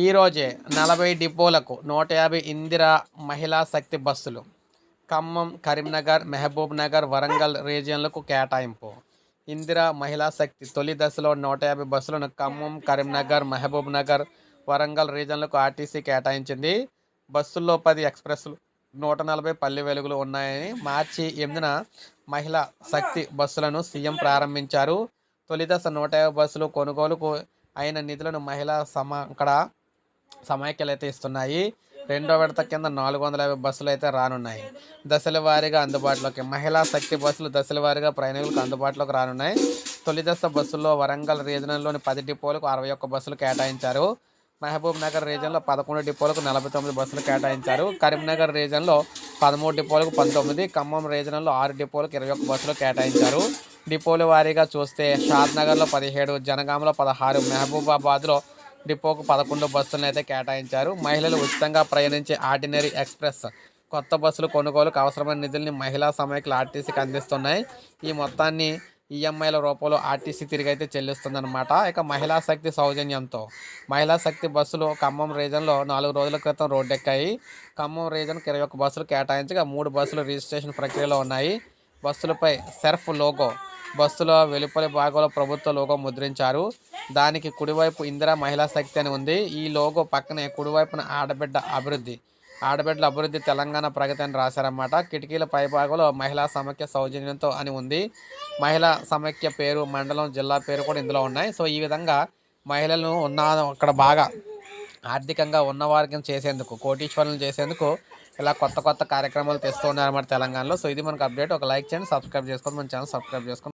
ఈరోజే నలభై డిపోలకు నూట యాభై ఇందిరా మహిళా శక్తి బస్సులు ఖమ్మం కరీంనగర్ మహబూబ్ నగర్ వరంగల్ రీజియన్లకు కేటాయింపు. ఇందిరా మహిళా శక్తి తొలి దశలో నూట యాభై బస్సులను ఖమ్మం కరీంనగర్ మహబూబ్ నగర్ వరంగల్ రీజన్లకు ఆర్టీసీ కేటాయించింది. బస్సుల్లో పది ఎక్స్ప్రెస్లు నూట నలభై పల్లె వెలుగులు ఉన్నాయని మార్చి ఎనిమిదిన మహిళా శక్తి బస్సులను సీఎం ప్రారంభించారు. తొలి దశ నూట యాభై బస్సులు కొనుగోలుకు అయిన నిధులను మహిళా సమ అక్కడ సమైక్యలు అయితే ఇస్తున్నాయి. రెండో విడత కింద నాలుగు వందల యాభై బస్సులు అయితే రానున్నాయి. దశల వారీగా అందుబాటులోకి మహిళా శక్తి బస్సులు దశల వారీగా ప్రయాణికులకు అందుబాటులోకి రానున్నాయి. తొలి దశ బస్సుల్లో వరంగల్ రీజనల్లోని పది డిపోలకు అరవై ఒక్క బస్సులు కేటాయించారు. మహబూబ్ నగర్ రీజన్లో పదకొండు డిపోలకు నలభై తొమ్మిది బస్సులు కేటాయించారు. కరీంనగర్ రీజన్లో పదమూడు డిపోలకు పంతొమ్మిది ఖమ్మం రీజన్లో ఆరు డిపోలకు ఇరవై ఒక్క బస్సులు కేటాయించారు. డిపోల వారీగా చూస్తే షాద్నగర్లో పదిహేడు జనగాంలో పదహారు మహబూబాబాద్లో డిపోకు పదకొండు బస్సులను అయితే కేటాయించారు. మహిళలు ఉచితంగా ప్రయాణించే ఆర్డినరీ ఎక్స్ప్రెస్ కొత్త బస్సులు కొనుగోలుకు అవసరమైన నిధుల్ని మహిళా సమైకులు ఆర్టీసీకి అందిస్తున్నాయి. ఈ మొత్తాన్ని ఈఎంఐల రూపంలో ఆర్టీసీ తిరిగి అయితే చెల్లిస్తుందన్నమాట. ఇక మహిళా శక్తి సౌజన్యంతో మహిళా శక్తి బస్సులు ఖమ్మం రీజన్లో నాలుగు రోజుల క్రితం రోడ్డెక్కాయి. ఖమ్మం రీజన్కి ఇరవై ఒక్క బస్సులు కేటాయించగా మూడు బస్సులు రిజిస్ట్రేషన్ ప్రక్రియలో ఉన్నాయి. బస్సులపై సెర్ఫ్ లోగో బస్సుల వెలుపలి భాగంలో ప్రభుత్వ లోగో ముద్రించారు. దానికి కుడివైపు ఇందిరా మహిళా శక్తి అని ఉంది. ఈ లోగో పక్కనే కుడివైపున ఆడబిడ్డ అభివృద్ధి. ఆడబిడ్డల అభివృద్ధి తెలంగాణ ప్రగతి అని రాశారన్నమాట. కిటికీల పైభాగంలో మహిళా సమైక్య సౌజన్యంతో అని ఉంది. మహిళా సమైక్య పేరు మండలం జిల్లా పేరు కూడా ఇందులో ఉన్నాయి. సో ఈ విధంగా మహిళలను ఉన్న అక్కడ బాగా ఆర్థికంగా ఉన్నవారికి చేసేందుకు కోటీశ్వరులను చేసేందుకు ఇలా కొత్త కొత్త కార్యక్రమాలు తెస్తూ ఉన్నారన్నమాట తెలంగాణలో. సో ఇది మనకు అప్డేట్. ఒక లైక్ చేయండి సబ్స్క్రైబ్ చేసుకోండి మన ఛానల్ సబ్స్క్రైబ్ చేసుకోండి.